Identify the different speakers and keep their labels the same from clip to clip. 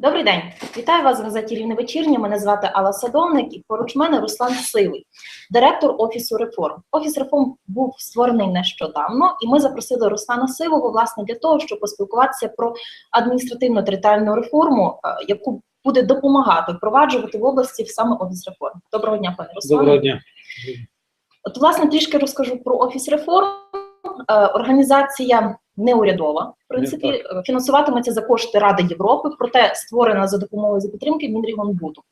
Speaker 1: Добрий день, вітаю вас в газеті Рівне вечірнє. Мене звати Алла Садовник і поруч мене Руслан Сивий, директор офісу реформ. Офіс реформ був створений нещодавно, і ми запросили Руслана Сивого власне для того, щоб поспілкуватися про адміністративно-територіальну реформу, е, яку буде допомагати впроваджувати в області саме офіс реформ. Доброго дня, пане Руслане.
Speaker 2: Доброго дня.
Speaker 1: От, власне, трішки розкажу про офіс реформ. Е, Організація неурядова, в принципі, е, фінансуватиметься за кошти Ради Європи, проте створена за допомогою за підтримки Мінрегонбуду.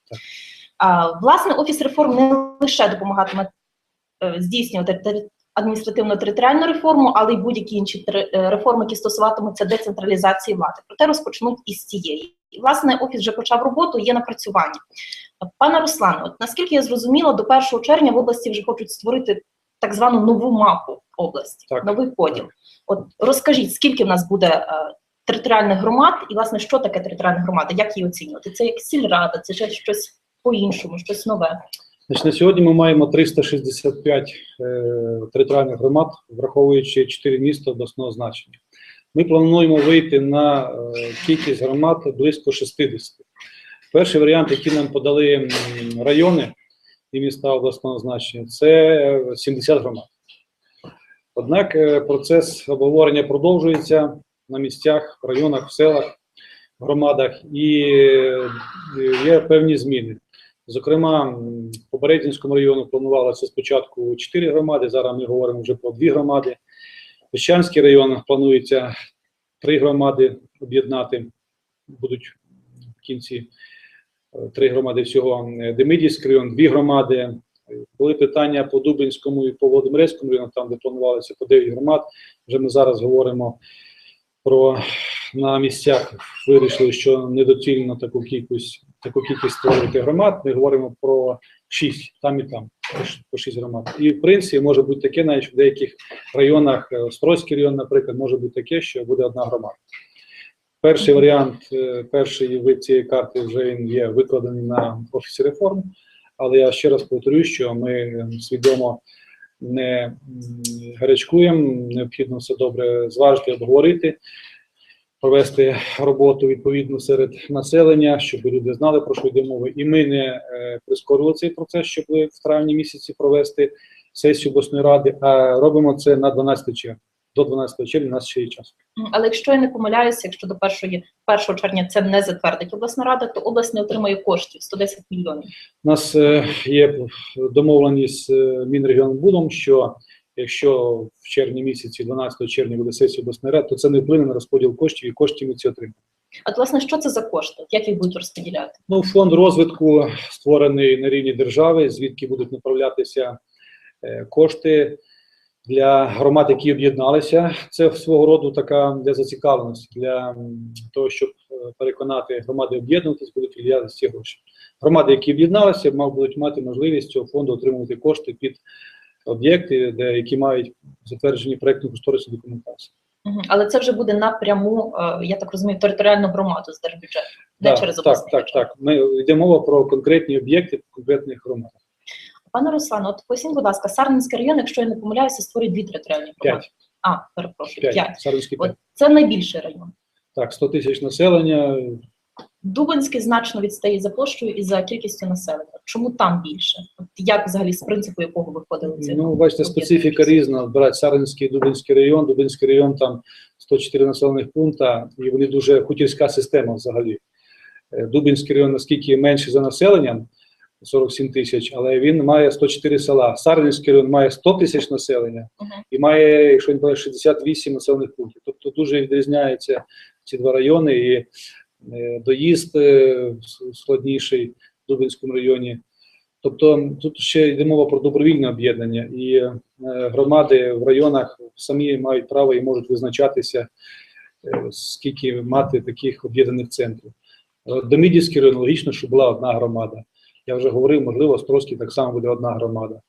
Speaker 1: А, власне, офіс реформ не лише допомагатиме е, здійснювати тери- адміністративно-територіальну реформу, але й будь-які інші е, реформи, які стосуватимуться децентралізації влади. Проте розпочнуть із цієї. І, власне, офіс вже почав роботу, є напрацювання. Пане Руслане, от наскільки я зрозуміла, до 1 червня в області вже хочуть створити так звану нову мапу області,
Speaker 2: Так.
Speaker 1: новий поділ. От розкажіть, скільки в нас буде е, територіальних громад, і власне що таке територіальна громада, як її оцінювати? Це як сільрада, це ще щось по-іншому, щось нове.
Speaker 2: Значить, на сьогодні ми маємо 365 е, територіальних громад, враховуючи 4 міста обласного значення. Ми плануємо вийти на е, кількість громад близько 60. Перший варіант, який нам подали райони і міста обласного значення, це е, 70 громад. Однак е, процес обговорення продовжується на місцях, в районах, в селах, громадах, і е, є певні зміни. Зокрема, по Березінському району планувалося спочатку 4 громади, зараз ми говоримо вже про 2 громади. Піщанський район планується 3 громади об'єднати, будуть в кінці е, три громади всього. Е, Демидівський район, дві громади. Були питання по Дубинському і по Володимирецькому району, там, де планувалося по 9 громад. Вже ми зараз говоримо про на місцях вирішили, що недоцільно таку кількість таку кількість створити громад. Ми говоримо про шість там і там, по ш- по шість громад. І в принципі може бути таке, навіть в деяких районах, е, Острозький район, наприклад, може бути таке, що буде одна громада. Перший варіант, е, перший вид цієї карти вже є викладений на офісі реформ. Але я ще раз повторюю, що ми свідомо не гарячкуємо, необхідно все добре зважити, обговорити, провести роботу відповідну серед населення, щоб люди знали, про що йде мова. І ми не е, прискорили цей процес, щоб в травні місяці провести сесію обласної ради, а робимо це на 12 червня. До 12 червня у нас ще є час.
Speaker 1: Але якщо я не помиляюся, якщо до 1, 1 червня це не затвердить обласна рада, то область не отримає коштів 110 мільйонів.
Speaker 2: У нас е, є домовленість з е, Мінрегіонбудом, що якщо в червні місяці, 12 червня буде сесія обласної ради, то це не вплине на розподіл коштів і коштів ми ці отримаємо.
Speaker 1: А власне, що це за кошти? Як їх будуть розподіляти?
Speaker 2: Ну, фонд розвитку створений на рівні держави, звідки будуть направлятися е, кошти для громад, які об'єдналися. Це свого роду така для зацікавленості, для того, щоб е, переконати громади об'єднуватись, будуть виділятися ці гроші. Громади, які об'єдналися, мав будуть мати можливість цього фонду отримувати кошти під об'єкти, де які мають затверджені проєктно кошторисні документації.
Speaker 1: Але це вже буде напряму, е, я так розумію, територіальну громаду з держбюджету, не через
Speaker 2: так,
Speaker 1: обласний
Speaker 2: так,
Speaker 1: бюджет.
Speaker 2: так. Ми йде мова про конкретні об'єкти в конкретних громадах.
Speaker 1: Пане Руслане, от поясніть, будь ласка, Сарненський район, якщо я не помиляюся, створює дві територіальні громади.
Speaker 2: П'ять.
Speaker 1: А, перепрошую,
Speaker 2: П'ять.
Speaker 1: п'ять.
Speaker 2: Сарненський
Speaker 1: От
Speaker 2: п'ять.
Speaker 1: це найбільший район.
Speaker 2: Так, 100 тисяч населення.
Speaker 1: Дубинський значно відстає за площею і за кількістю населення. Чому там більше? От як взагалі з принципу якого виходили ці?
Speaker 2: Ну, бачите, специфіка різна. Брати Сарненський, Дубинський район. Дубинський район там 104 населених пункта, і вони дуже хутірська система взагалі. Е, Дубинський район наскільки менший за населенням, 47 тисяч, але він має 104 села. Сарненський район має 100 тисяч населення
Speaker 1: Мгм.
Speaker 2: і має, якщо не помиляюсь, 68 населених пунктів. Тобто дуже відрізняються ці два райони, і е, доїзд е, складніший в Дубинському районі. Тобто тут ще йде мова про добровільне об'єднання, і е, громади в районах самі мають право і можуть визначатися, скільки мати таких об'єднаних центрів. От Демидівський район логічно, що була одна громада. Я вже говорив, можливо, Острозький так само буде одна громада.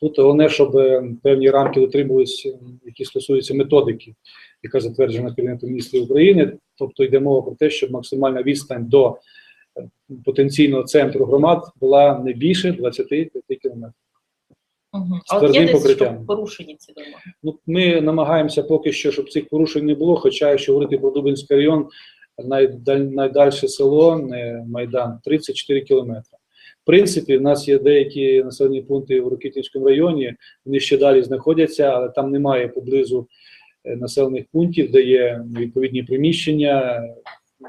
Speaker 2: Тут головне, щоб е, певні рамки дотримувалися, які стосуються методики, яка затверджена Кабінетом міністрів України. Тобто йде мова про те, щоб максимальна відстань до е, потенційного центру громад була не більше 25 кілометрів.
Speaker 1: Угу. А от є десь
Speaker 2: покриттям.
Speaker 1: що порушені ці вимоги?
Speaker 2: Ну, ми намагаємося поки що, щоб цих порушень не було. Хоча, якщо говорити про Дубинський район, найдаль, найдальше село, не Майдан, 34 кілометри. Принципі, в нас є деякі населені пункти в Рокитівському районі, вони ще далі знаходяться, але там немає поблизу е, населених пунктів, де є відповідні приміщення,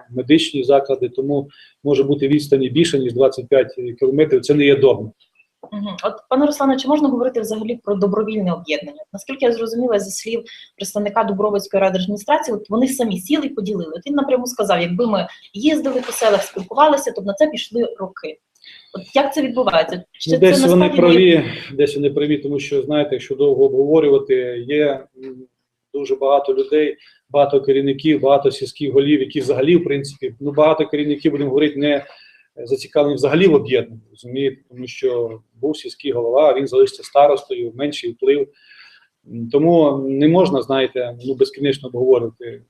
Speaker 2: медичні заклади, тому може бути відстані більше, ніж 25 кілометрів. Це не є.
Speaker 1: Мгм. От, пане Руслане, чи можна говорити взагалі про добровільне об'єднання? Наскільки я зрозуміла зі слів представника Дубровицької райдержадміністрації, от вони самі сіли і поділили. От він напряму сказав, якби ми їздили по селах, спілкувалися, то б на це пішли роки. От як це відбувається? Чи
Speaker 2: Ну, десь
Speaker 1: це
Speaker 2: вони праві, десь вони праві, тому що знаєте, якщо довго обговорювати, є дуже багато людей, багато керівників, багато сільських голів, які взагалі, в принципі, ну багато керівників, будемо говорити, не зацікавлені взагалі в об'єднанні, розумієте, тому що був сільський голова, він залишився старостою, менший вплив. Тому не можна, знаєте, ну безкінечно обговорювати.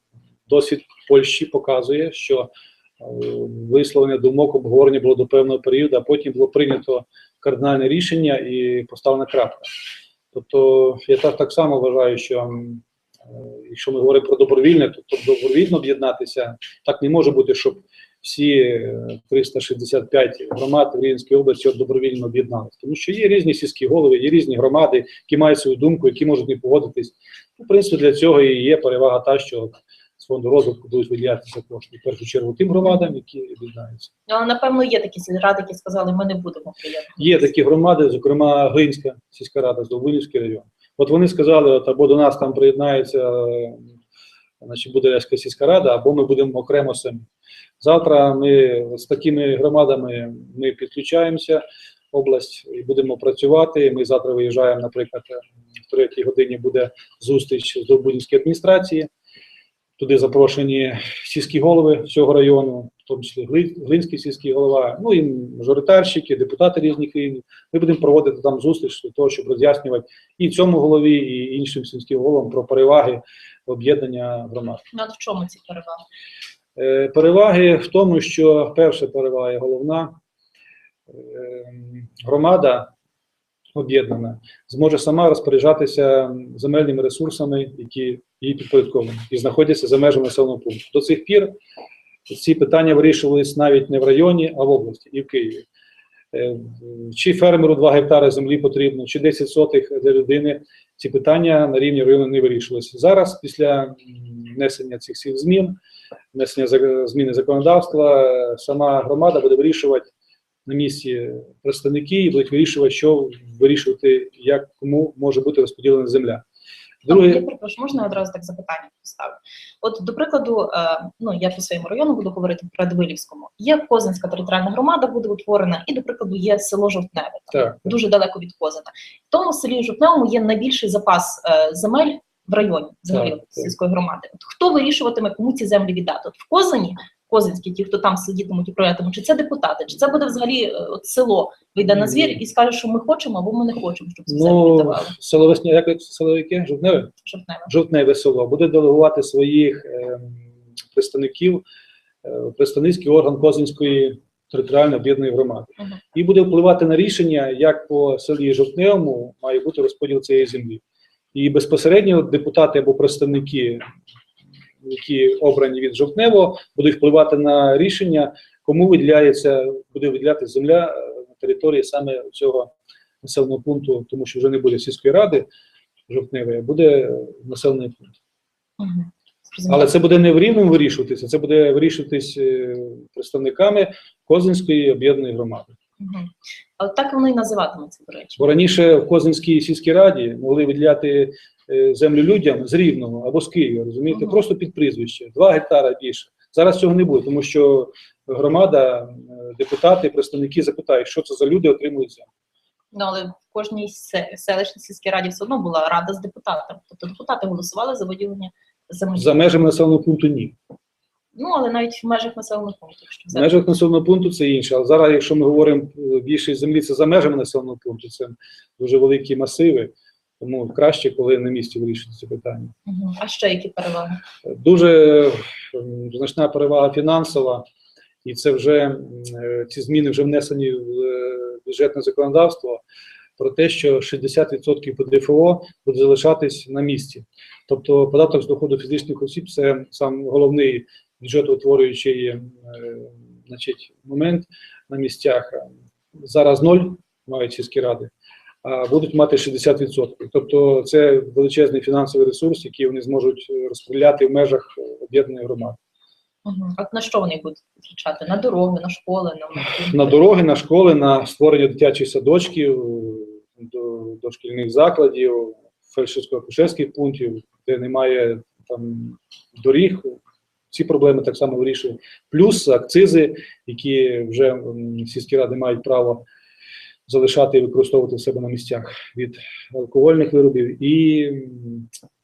Speaker 2: Досвід Польщі показує, що висловлення думок обговорення було до певного періоду, а потім було прийнято кардинальне рішення і поставлена крапка. Тобто я так, так само вважаю, що е, якщо ми говоримо про добровільне, то, то добровільно об'єднатися так не може бути, щоб всі е, 365 громад в Рівненській області добровільно об'єдналися. Тому що є різні сільські голови, є різні громади, які мають свою думку, які можуть не погодитись. Ну, в принципі, для цього і є перевага та, що фонду розвитку будуть виділятися кошти в першу чергу тим громадам, які об'єднаються.
Speaker 1: Ну, Але напевно є такі сільради, які сказали, ми не будемо приєднувати.
Speaker 2: Є такі громади, зокрема Глинська сільська рада, Здолбунівський район. От вони сказали, от або до нас там приєднається, значить буде Ляська сільська рада, або ми будемо окремо самі. Завтра ми з такими громадами ми підключаємося область і будемо працювати. Ми завтра виїжджаємо, наприклад, в третій годині буде зустріч з Довбудівської адміністрації. Туди запрошені сільські голови всього району, в тому числі Глинський сільський голова, ну і мажоритарщики, депутати різних рівнів. Ми будемо проводити там зустріч для того, щоб роз'яснювати і цьому голові, і іншим сільським головам про переваги об'єднання громад.
Speaker 1: Ну, от в чому ці переваги?
Speaker 2: Е, Переваги в тому, що перша перевага і головна е, громада об'єднана зможе сама розпоряджатися земельними ресурсами, які їй підпорядковані і знаходяться за межами населеного пункту. До цих пір ці питання вирішувались навіть не в районі, а в області і в Києві. Е, Чи фермеру 2 гектари землі потрібно, чи 10 сотих для людини. Ці питання на рівні району не вирішувалися. Зараз, після внесення цих всіх змін, внесення зміни законодавства, сама громада буде вирішувати на місці представники і будуть вирішувати, що вирішувати, як кому може бути розподілена земля.
Speaker 1: Я
Speaker 2: Друге,
Speaker 1: перепрошую, можна одразу так запитання поставлю? От, до прикладу, е, ну я по своєму району буду говорити про Радвилівському. Є Козинська територіальна громада, буде утворена, і, до прикладу, є село Жовтневе, там,
Speaker 2: так,
Speaker 1: дуже далеко від Козина. В тому селі Жовтневому є найбільший запас е, земель в районі взагалі
Speaker 2: так.
Speaker 1: сільської громади. От хто вирішуватиме, кому ці землі віддати? От в Козині, Козинські, ті, хто там сидітимуть і проятимуть, чи це депутати, чи це буде взагалі е, от село вийде на звір і скаже, що ми хочемо або ми не хочемо, щоб землю
Speaker 2: ну,
Speaker 1: віддавали.
Speaker 2: як це яке? Жовтневе?
Speaker 1: Жовтневе.
Speaker 2: Жовтневе село буде делегувати своїх ем, представників е, представницький орган Козинської територіальної об'єднаної громади.
Speaker 1: Мгм.
Speaker 2: І буде впливати на рішення, як по селі Жовтневому має бути розподіл цієї землі. І безпосередньо депутати або представники, які обрані від Жовтневого, будуть впливати на рішення, кому виділяється, буде виділятися земля е, на території саме цього населеного пункту, тому що вже не буде сільської ради Жовтневої, а буде населений пункт. Але це буде не в рівному вирішуватися, це буде вирішуватись е, представниками Козинської об'єднаної громади.
Speaker 1: Мгм. А от так воно і називатиметься, до речі.
Speaker 2: Бо раніше в Козинській сільській раді могли виділяти е, землю людям з Рівного або з Києва, розумієте,
Speaker 1: Мгм.
Speaker 2: просто під прізвище, 2 гектара більше. Зараз цього не буде, тому що громада, е, депутати, представники запитають, що це за люди отримують землю.
Speaker 1: Ну, але в кожній се- селищній сільській раді все одно була рада з депутатами. Тобто депутати голосували за виділення землі.
Speaker 2: За межами населеного пункту ні.
Speaker 1: Ну, але навіть в межах населених пунктів. Якщо
Speaker 2: В межах населеного пункту це інше. Але зараз, якщо ми говоримо е, більшість землі, це за межами населеного пункту, це дуже великі масиви. Тому краще, коли на місці вирішують ці питання.
Speaker 1: А ще які переваги?
Speaker 2: Дуже значна перевага фінансова, і це вже е, ці зміни вже внесені в е, бюджетне законодавство про те, що 60% ПДФО буде залишатись на місці. Тобто податок з доходу фізичних осіб це сам головний бюджетоутворюючий е, значить, момент на місцях. Зараз ноль мають сільські ради, будуть мати 60%. Тобто це величезний фінансовий ресурс, який вони зможуть е, розподіляти в межах е, об'єднаної громади.
Speaker 1: От на що вони будуть витрачати? На дороги, на школи, на
Speaker 2: На дороги, на школи, на створення дитячих садочків, до, дошкільних закладів, фельдшерсько-акушерських пунктів, де немає там доріг. Ці проблеми так само вирішують. Плюс акцизи, які вже сільські ради мають право залишати і використовувати в себе на місцях від алкогольних виробів і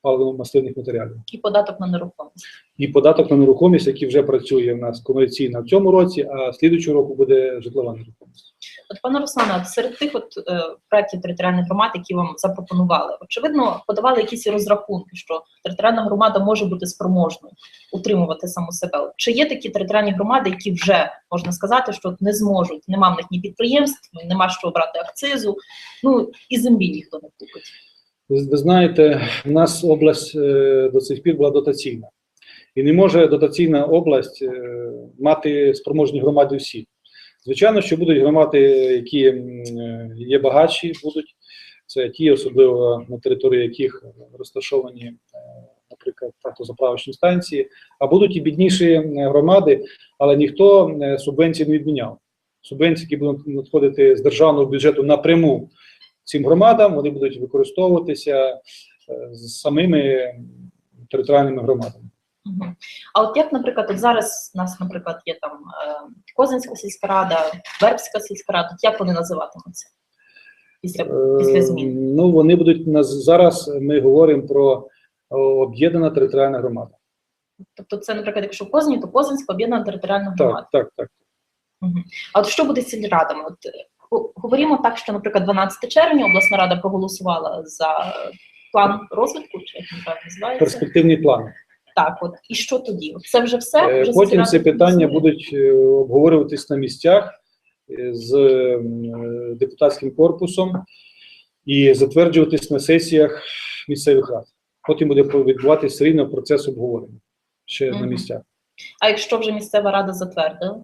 Speaker 2: паливно-мастильних матеріалів.
Speaker 1: і податок на нерухомість.
Speaker 2: І податок на нерухомість, який вже працює в нас комерційно в цьому році, а слідуючого року буде житлова нерухомість.
Speaker 1: От пане Руслане, серед тих от е, проєктів територіальних громад, які вам запропонували, очевидно, подавали якісь розрахунки, що територіальна громада може бути спроможною утримувати саму себе. Чи є такі територіальні громади, які вже можна сказати, що не зможуть, нема в них ні підприємств, нема що брати акцизу, ну і землі ніхто не купить.
Speaker 2: Ви, знаєте, в нас область е, до цих пір була дотаційна. І не може дотаційна область е, мати спроможні громади всі. Звичайно, що будуть громади, які е, є багатші, будуть. Це ті, особливо на території яких розташовані, наприклад, автозаправочні станції, а будуть і бідніші громади, але ніхто субвенції не відміняв. Субвенції, які будуть надходити з державного бюджету напряму цим громадам, вони будуть використовуватися е, з самими територіальними громадами.
Speaker 1: А от як, наприклад, от зараз у нас, наприклад, є там е, Козинська сільська рада, Вербська сільська рада, от як вони називатимуться після, після
Speaker 2: Е,
Speaker 1: змін?
Speaker 2: Ну, вони будуть зараз. Ми говоримо про об'єднана територіальна громада.
Speaker 1: Тобто, це, наприклад, якщо в Козині, то Козинська об'єднана територіальна громада.
Speaker 2: Так, так, так.
Speaker 1: А от що буде з сільрадами? От говоримо так, що, наприклад, 12 червня обласна рада проголосувала за план розвитку, чи як він правильно називається?
Speaker 2: Перспективний план.
Speaker 1: Так, от і що тоді? Це вже все.
Speaker 2: Е,
Speaker 1: Вже
Speaker 2: Потім ці питання будуть е, обговорюватись на місцях е, з депутатським корпусом і затверджуватись на сесіях місцевих рад. Потім буде відбуватися все рівно процес обговорення ще на місцях.
Speaker 1: А якщо вже місцева рада затвердила?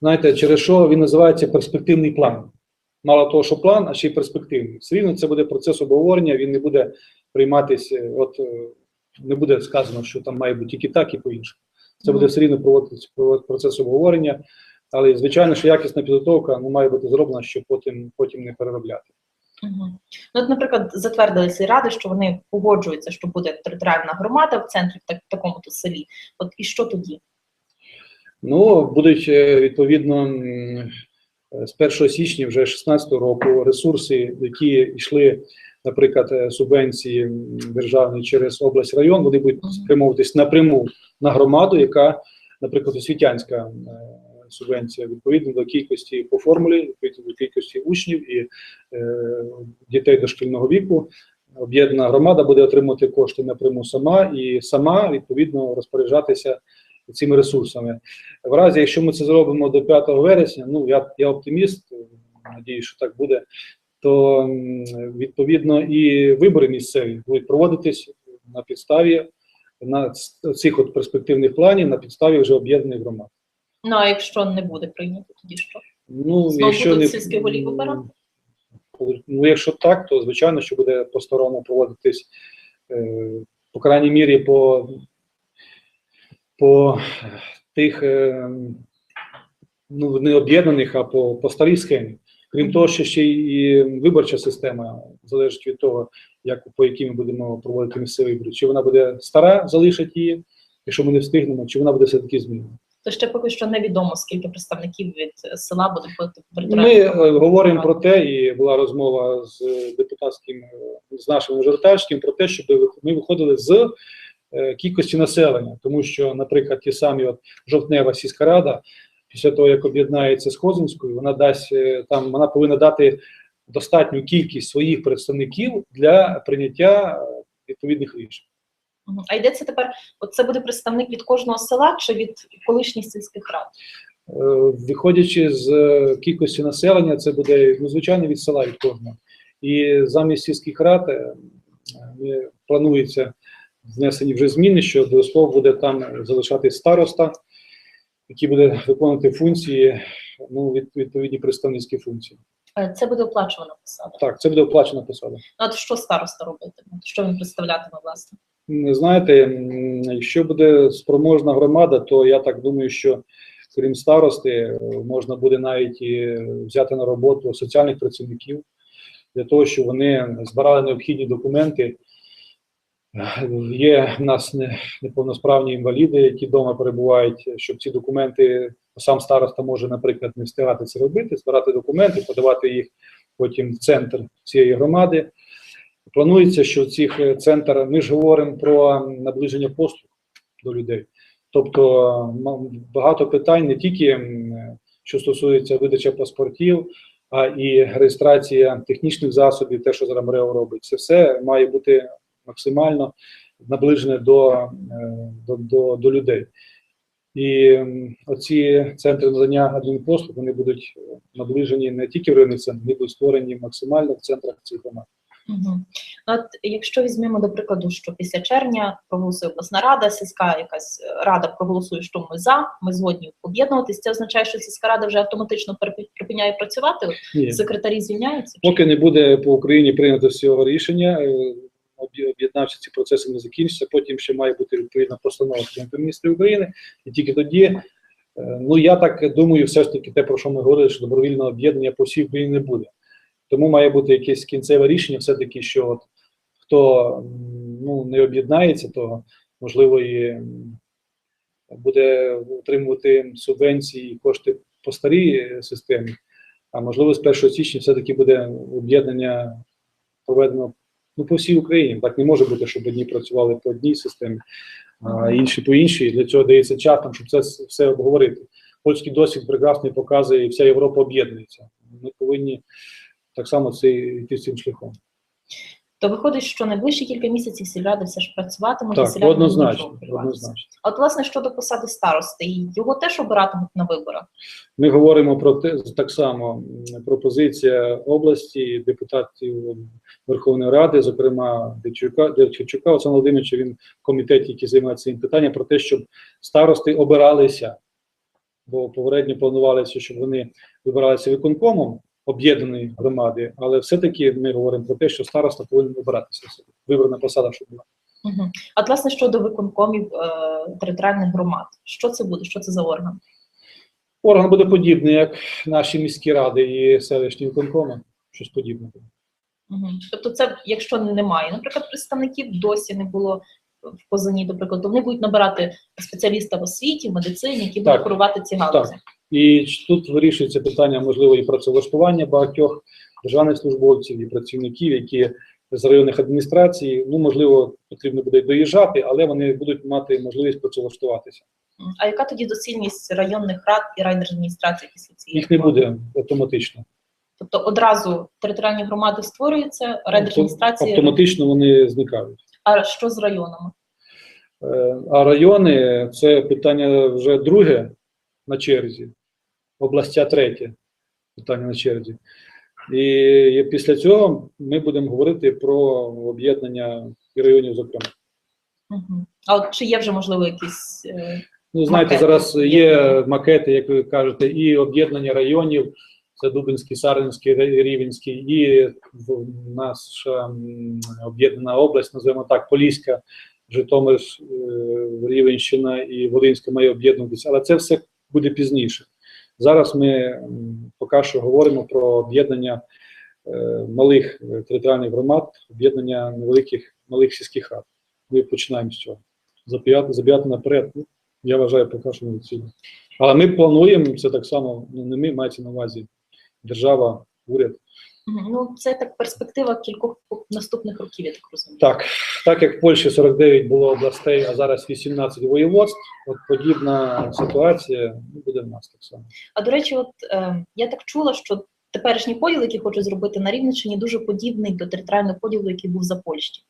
Speaker 2: Знаєте, через що він називається перспективний план. Мало того, що план, а ще й перспективний. Все рівно це буде процес обговорення, він не буде прийматися, от е, не буде сказано, що там має бути тільки так і по-іншому. Це буде все рівно проводитися провод- процес обговорення, але звичайно, що якісна підготовка ну, має бути зроблена, щоб потім, потім не переробляти.
Speaker 1: Угу. Ну, от, наприклад, затвердили ці ради, що вони погоджуються, що буде територіальна громада в центрі, в так, такому то селі. От і що тоді?
Speaker 2: Ну, будуть е, відповідно е, з 1 січня вже 2016 року ресурси, які йшли, наприклад, е, субвенції державні через область район, вони будуть спрямовуватись напряму на громаду, яка, наприклад, освітянська е, субвенція відповідно до кількості по формулі, відповідно до кількості учнів і е, дітей дошкільного віку. Об'єднана громада буде отримувати кошти напряму сама і сама відповідно розпоряджатися цими ресурсами. В разі, якщо ми це зробимо до 5 вересня, ну я, я оптиміст, надіюсь, що так буде, то відповідно і вибори місцеві будуть проводитись на підставі на цих от перспективних планів, на підставі вже об'єднаних громад.
Speaker 1: Ну а якщо не буде прийнято, тоді що?
Speaker 2: Ну,
Speaker 1: Знову
Speaker 2: якщо
Speaker 1: будуть
Speaker 2: не
Speaker 1: сільських голів обирати?
Speaker 2: Ну, якщо так, то звичайно, що буде по-старому проводитись, е, по крайній мірі, по, по тих е, ну, не об'єднаних, а по, по старій схемі. Крім того, що ще і виборча система залежить від того, як по якій ми будемо проводити місцеві вибори. Чи вона буде стара, залишить її, якщо ми не встигнемо, чи вона буде все-таки змінена.
Speaker 1: То ще поки що невідомо, скільки представників від е, села буде входити в
Speaker 2: Ми е, говоримо про те, і була розмова з депутатським е, з нашим мажоритарським про те, щоб ми виходили з е, кількості населення, тому що, наприклад, ті самі от жовтнева сільська рада, після того як об'єднається з Хозинською, вона дасть е, там, вона повинна дати достатню кількість своїх представників для прийняття е, відповідних рішень.
Speaker 1: А йдеться тепер, от це буде представник від кожного села чи від колишніх сільських рад?
Speaker 2: Е, Виходячи з е, кількості населення, це буде ну, звичайно від села від кожного. І замість сільських рад е, е, планується внесені вже зміни, що обов'язково буде там залишатись староста, який буде виконувати функції, ну, від- відповідні представницькі функції.
Speaker 1: Е, Це буде оплачувана посада.
Speaker 2: Так, це буде оплачена посада.
Speaker 1: Ну, от що староста робитиме? Що він представлятиме власне?
Speaker 2: М, Знаєте, якщо буде спроможна громада, то я так думаю, що крім старости, е, можна буде навіть і взяти на роботу соціальних працівників для того, щоб вони збирали необхідні документи. Є в нас неповносправні інваліди, які вдома перебувають, щоб ці документи сам староста може, наприклад, не встигати це робити, збирати документи, подавати їх потім в центр цієї громади. Планується, що в цих е, центрах ми ж говоримо про наближення послуг до людей. Тобто багато питань не тільки що стосується видачі паспортів, а і реєстрація технічних засобів, те, що зараз робить, це все має бути максимально наближене до, е, до, до, до людей. І оці центри надання адмінпослуг вони будуть е, наближені не тільки в районних центрах, вони будуть створені максимально в центрах цих громад.
Speaker 1: Угу. От якщо візьмемо до прикладу, що після червня проголосує обласна рада, сільська якась е, рада проголосує, що ми за, ми згодні об'єднуватись. Це означає, що сільська рада вже автоматично припиняє працювати.
Speaker 2: Ні.
Speaker 1: секретарі звільняються. Чи-
Speaker 2: Поки не буде по Україні прийнято цього рішення, об'є- об'єднавчі ці процеси не закінчаться. Потім ще має бути відповідна постанова Кабінету міністрів України, і тільки тоді. е, Ну я так думаю, все ж таки те, про що ми говорили, що добровільного об'єднання по всій Україні не буде. Тому має бути якесь кінцеве рішення, все-таки, що от хто ну, не об'єднається, то можливо і буде отримувати субвенції і кошти по старій системі. А можливо, з 1 січня все-таки буде об'єднання проведено ну, по всій Україні. Так не може бути, щоб одні працювали по одній системі, а інші по іншій. Для цього дається час, там, щоб це все обговорити. Польський досвід прекрасний показує, і вся Європа об'єднується. Ми повинні так само це йти цим шляхом.
Speaker 1: То виходить, що найближчі кілька місяців сільради все ж працюватимуть, і сільради
Speaker 2: однозначно, однозначно.
Speaker 1: От, власне, щодо посади старости, його теж обиратимуть на виборах.
Speaker 2: Ми говоримо про те, так само пропозиція області, депутатів Верховної Ради, зокрема Дечука Олександра Володимировича, він в комітеті, який займається цим питанням, про те, щоб старости обиралися, бо попередньо планувалося, щоб вони вибиралися виконкомом об'єднаної громади, але все-таки ми говоримо про те, що староста повинен обиратися. Вибрана посада, щоб була.
Speaker 1: Угу. А власне, щодо виконкомів е, територіальних громад, що це буде? Що це за орган?
Speaker 2: Орган буде подібний, як наші міські ради і селищні виконкоми, щось подібне.
Speaker 1: Угу. Тобто, це якщо немає, наприклад, представників досі не було в Козані, до прикладу, вони будуть набирати спеціаліста в освіті, в медицині, які будуть
Speaker 2: Так.
Speaker 1: курувати ці галузі.
Speaker 2: І тут вирішується питання можливо і працевлаштування багатьох державних службовців і працівників, які з районних адміністрацій, ну можливо, потрібно буде доїжджати, але вони будуть мати можливість працевлаштуватися.
Speaker 1: А яка тоді доцільність районних рад і райдержадміністрацій після цієї
Speaker 2: Їх не буде автоматично.
Speaker 1: Тобто одразу територіальні громади створюються, райдержадміністрації,
Speaker 2: Автоматично вони зникають.
Speaker 1: а що з районами?
Speaker 2: Е, А райони це питання вже друге на черзі, областя третє питання на черзі. І після цього ми будемо говорити про об'єднання і районів, зокрема.
Speaker 1: Угу. А от чи є вже можливо якісь е,
Speaker 2: Ну, знаєте,
Speaker 1: Макети.
Speaker 2: зараз є макети, як ви кажете, і об'єднання районів, це Дубинський, Сарненський, Рівенський, і наша об'єднана область, називаємо так, Поліська, Житомир, е, Рівенщина і Волинська має об'єднуватися, але це все буде пізніше. Зараз ми поки що говоримо про об'єднання е, малих е, територіальних громад, об'єднання невеликих малих сільських рад. Ми починаємо з цього. Забігати, забігати наперед. Ну, я вважаю, поки що недоцільно. Але ми плануємо це так само, ну не ми, мається на увазі держава, уряд.
Speaker 1: Ну це так перспектива кількох наступних років, я так розумію.
Speaker 2: Так, так як в Польщі 49 було областей, а зараз 18 воєводств, от подібна ситуація ну, буде в нас так само.
Speaker 1: А до речі, от е, я так чула, що теперішній поділ, який хочуть зробити на Рівненщині, дуже подібний до територіального поділу, який був за Польщі.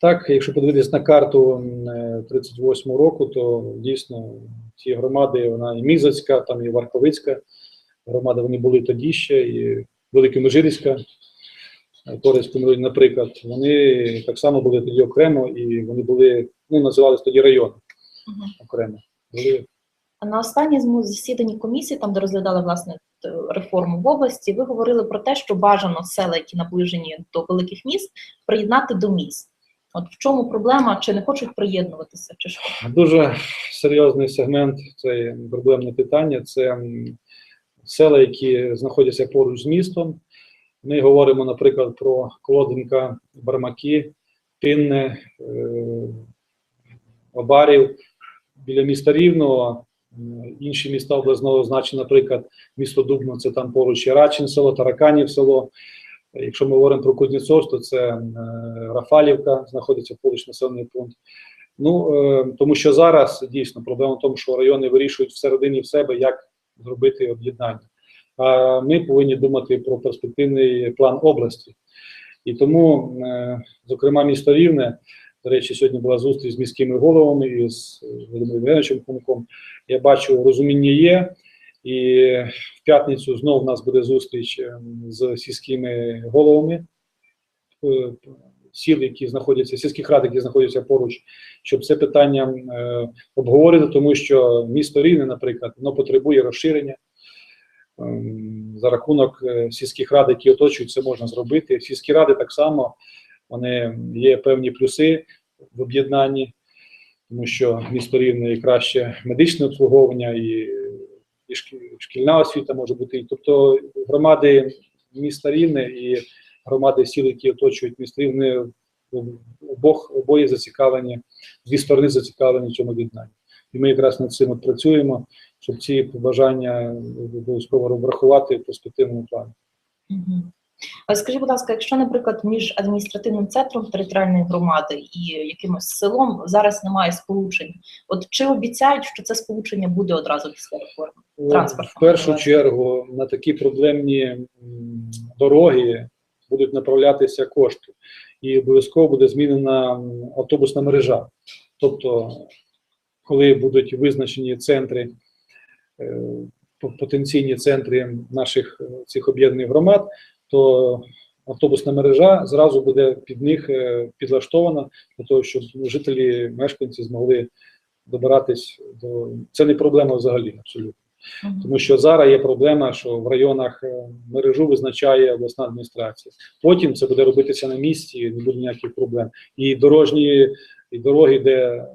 Speaker 2: Так, якщо подивитись на карту м, е, 38 року, то дійсно ці громади, вона і Мізацька, там і Варковицька громада, вони були тоді ще, і Великомежирська, Торецька, наприклад, вони так само були тоді окремо, і вони були, ну, називалися тоді райони окремо. Були
Speaker 1: А На останньому засіданні комісії, там де розглядали власне реформу в області, ви говорили про те, що бажано села, які наближені до великих міст, приєднати до міст. От в чому проблема? Чи не хочуть приєднуватися? Чи що?
Speaker 2: Дуже серйозний сегмент, це проблемне питання. Це села, які знаходяться поруч з містом. Ми говоримо, наприклад, про Колоденка, Бармаки, Тинне, е, Обарів біля міста Рівного. Інші міста обласного значення, наприклад, місто Дубно, це там поруч Рачин село, Тараканів село. Якщо ми говоримо про Кузнєцов, то це е, Рафалівка, знаходиться поруч населений пункт. Ну е, тому що зараз дійсно проблема в тому, що райони вирішують всередині в себе, як зробити об'єднання. Ми повинні думати про перспективний план області. І тому, е, зокрема, місто Рівне, до речі, сьогодні була зустріч з міськими головами і з е, Володимиром Євгеновичем Хомяком. Я бачу, розуміння є. І в п'ятницю знову в нас буде зустріч е, з сільськими головами сіл, які знаходяться, сільських рад, які знаходяться поруч, щоб це питання обговорити, тому що місто Рівне, наприклад, воно потребує розширення. Ем, За рахунок е, сільських рад, які оточують, це можна зробити. Сільські ради так само вони є певні плюси в об'єднанні, тому що місто Рівне і краще медичне обслуговування, і, і шкільна освіта може бути. Тобто громади міста Рівне і громади сіл, які оточують місто Рівне, обох обоє зацікавлені, дві сторони зацікавлені в цьому об'єднанні. І ми якраз над цим працюємо, щоб ці побажання обов'язково врахувати в перспективному плані.
Speaker 1: А Скажіть, будь ласка, якщо, наприклад, між адміністративним центром територіальної громади і якимось селом зараз немає сполучень, от чи обіцяють, що це сполучення буде одразу після реформи? Транспортна
Speaker 2: В першу чергу на такі проблемні дороги будуть направлятися кошти, і обов'язково буде змінена автобусна мережа. Тобто, коли будуть визначені центри, потенційні центри наших е, цих об'єднаних громад, то автобусна мережа зразу буде під них е, підлаштована для того, щоб жителі, мешканці змогли добиратись до це не проблема взагалі абсолютно. Тому що зараз є проблема, що в районах е, мережу визначає обласна адміністрація. Потім це буде робитися на місці, не буде ніяких проблем. І дорожні і дороги, де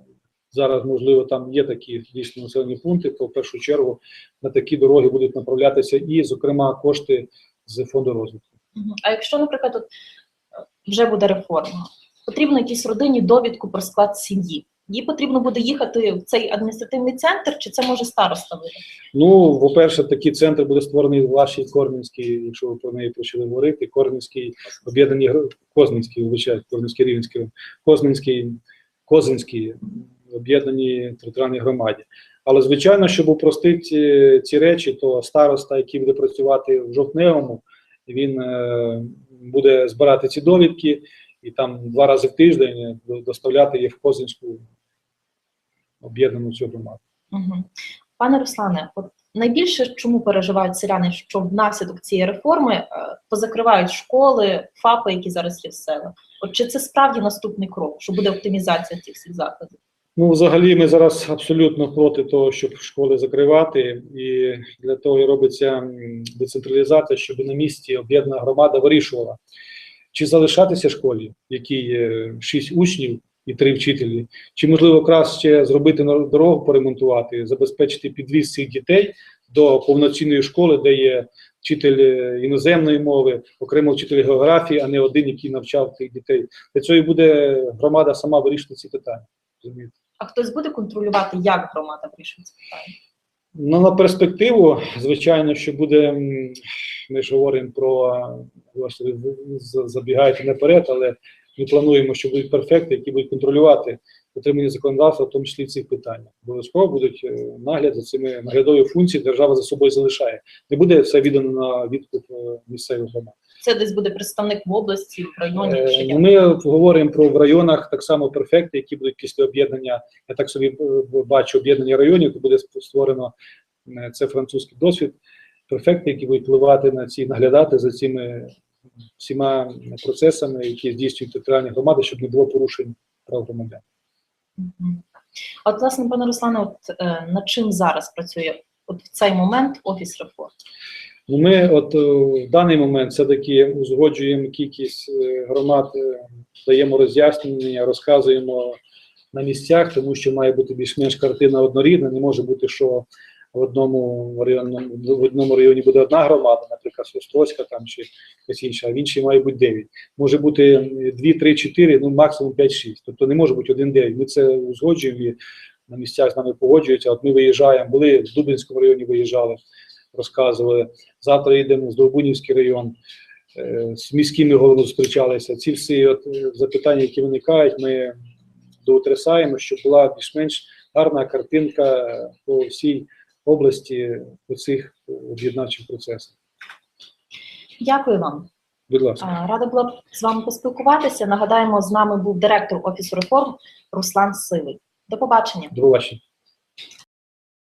Speaker 2: зараз можливо там є такі дійсно населені пункти, то в першу чергу на такі дороги будуть направлятися і, зокрема, кошти з фонду розвитку.
Speaker 1: А якщо, наприклад, от, е, вже буде реформа, потрібно якійсь родині довідку про склад сім'ї. Їй потрібно буде їхати в цей адміністративний центр, чи це може староста видати?
Speaker 2: Ну, по-перше, такий центр буде створений в вашій Корненській, якщо ви про неї почали говорити, Корненський об'єднані гро- Козмінський, вибачайте, Корненський Рівненський, Козмінський, Козинський об'єднані територіальні громаді. Але звичайно, щоб упростити ці речі, то староста, який буде працювати в жовтневому, він е, буде збирати ці довідки і там два рази в тиждень доставляти їх в Козинську об'єднану цю громаду.
Speaker 1: Пане Руслане, от найбільше чому переживають селяни, що внаслідок цієї реформи е, позакривають школи, ФАПи, які зараз є в селах. От чи це справді наступний крок, що буде оптимізація цих всіх закладів?
Speaker 2: Ну, взагалі, ми зараз абсолютно проти того, щоб школи закривати, і для того і робиться децентралізація, щоб на місці об'єднана громада вирішувала, чи залишатися школі, в якій є шість учнів і три вчителі, чи можливо краще зробити дорогу поремонтувати, забезпечити підвіз цих дітей до повноцінної школи, де є вчитель е, іноземної мови, окремо вчитель географії, а не один, який навчав тих дітей. Для цього і буде громада сама вирішити ці питання. розумієте?
Speaker 1: А хтось буде контролювати, як громада вирішує це питання?
Speaker 2: Ну, на перспективу, звичайно, що буде. Ми ж говоримо про забігаєте наперед, але ми плануємо, що будуть перфекти, які будуть контролювати дотримання законодавства, в тому числі в цих питаннях. Обов'язково будуть е, нагляд за цими наглядові функції. Держава за собою залишає. Не буде все віддано на відкуп е, місцевих громад.
Speaker 1: Це десь буде представник в області, в районі.
Speaker 2: Е,
Speaker 1: чи як?
Speaker 2: Ми говоримо про в районах так само перфекти, які будуть після об'єднання. Я так собі е, бачу об'єднання районів, то буде створено е, це французький досвід. Перфекти, які будуть впливати на ці наглядати за цими всіма процесами, які здійснюють територіальні громади, щоб не було порушень прав громадян.
Speaker 1: От, власне, пане Руслане, от е, над чим зараз працює от в цей момент офіс реформ?
Speaker 2: Ну, ми от е, в даний момент все-таки узгоджуємо кількість е, громад, е, даємо роз'яснення, розказуємо на місцях, тому що має бути більш-менш картина однорідна. Не може бути, що в одному районі, в одному районі буде одна громада, наприклад, Острозька там чи якась інша, а в іншій має бути 9. Може бути 2, 3, 4, ну максимум 5, 6. Тобто не може бути 1, 9. Ми це узгоджуємо і на місцях з нами погоджуються. От ми виїжджаємо, були в Дубинському районі, виїжджали, розказували. Завтра їдемо в Довбунівський район. е, З міськими головами зустрічалися. Ці всі от е, запитання, які виникають, ми доутрясаємо, щоб була більш-менш гарна картинка по всій області по цих об'єднавчих процесах.
Speaker 1: Дякую вам.
Speaker 2: Будь ласка.
Speaker 1: Рада була б з вами поспілкуватися. Нагадаємо, з нами був директор офісу реформ Руслан Сивий. До побачення.
Speaker 2: До побачення.